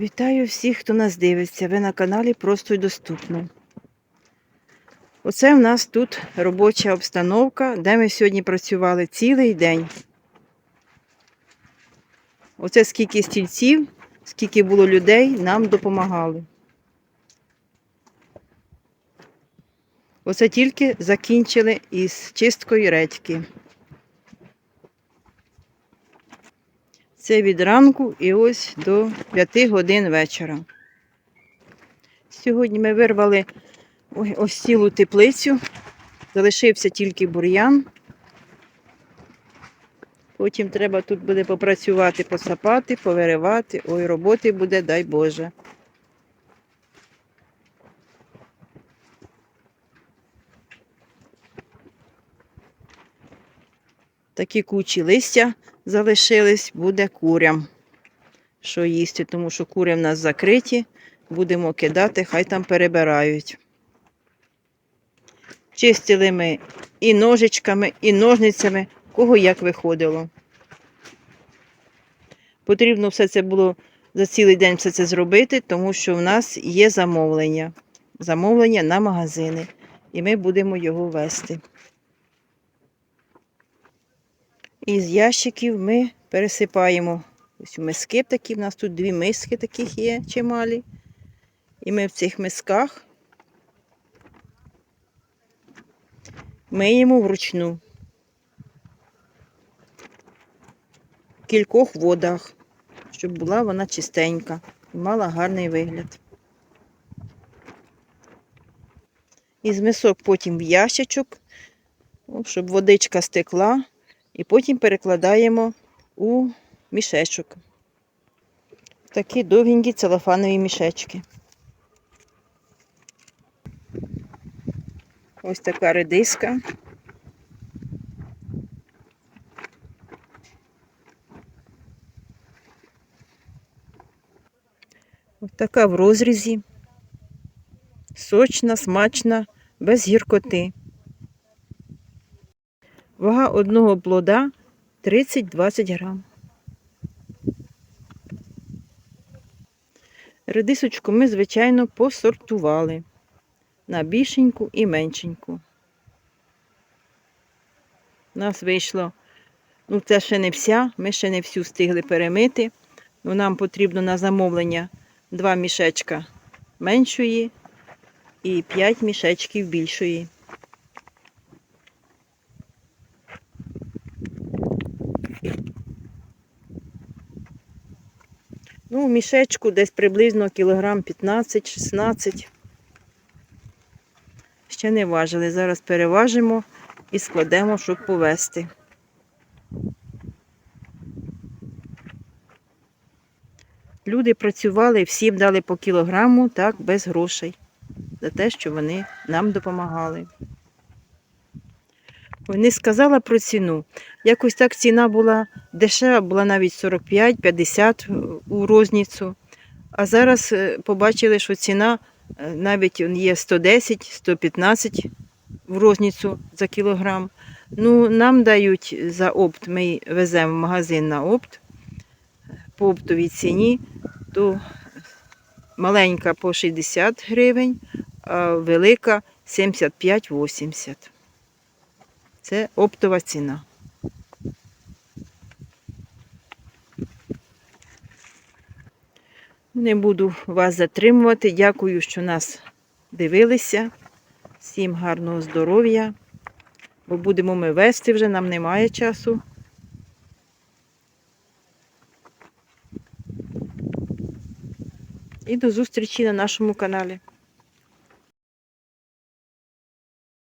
Вітаю всіх, хто нас дивиться. Ви на каналі Просто й доступно. Оце в нас тут робоча обстановка, де ми сьогодні працювали цілий день. Оце скільки стільців, скільки було людей, нам допомагали. Оце тільки закінчили із чисткою редьки. Це від ранку і ось до 5 годин вечора. Сьогодні ми вирвали ось цілу теплицю, залишився тільки бур'ян. Потім треба тут буде попрацювати, посапати, повиривати. Ой, роботи буде, дай Боже. Такі кучі листя залишились, буде курям. Що їсти, тому що кури в нас закриті, будемо кидати, хай там перебирають. Чистили ми і ножичками, і ножницями, кого як виходило. Потрібно все це було за цілий день все це зробити, тому що в нас є замовлення. Замовлення на магазини. І ми будемо його вести. Із ящиків ми пересипаємо ось миски такі. У нас тут дві миски таких є чималі. І ми в цих мисках миємо вручну. В кількох водах, щоб була вона чистенька і мала гарний вигляд. Із мисок потім в ящичок, щоб водичка стекла. І потім перекладаємо у мішечок. Такі довгенькі целофанові мішечки. Ось така редиска. Ось така в розрізі. Сочна, смачна, без гіркоти. Вага одного плода 30-20 грам. Редисочку ми, звичайно, посортували на більшеньку і меншеньку. У нас вийшло, ну це ще не вся, ми ще не всю встигли перемити. Ну, Нам потрібно на замовлення два мішечка меншої і 5 мішечків більшої. Ну, в мішечку десь приблизно кілограм 15-16. Ще не важили. Зараз переважимо і складемо, щоб повезти. Люди працювали, всім дали по кілограму, так, без грошей. За те, що вони нам допомагали. Не сказала про ціну. Якось так ціна була дешева, була навіть 45-50 у розницю. А зараз е, побачили, що ціна е, навіть є 110-115 в розницю за кілограм. Ну, Нам дають за опт, ми веземо в магазин на опт по оптовій ціні, то маленька по 60 гривень, а велика 75-80. Це оптова ціна. Не буду вас затримувати. Дякую, що нас дивилися. Всім гарного здоров'я. Бо будемо ми вести вже, нам немає часу. І до зустрічі на нашому каналі.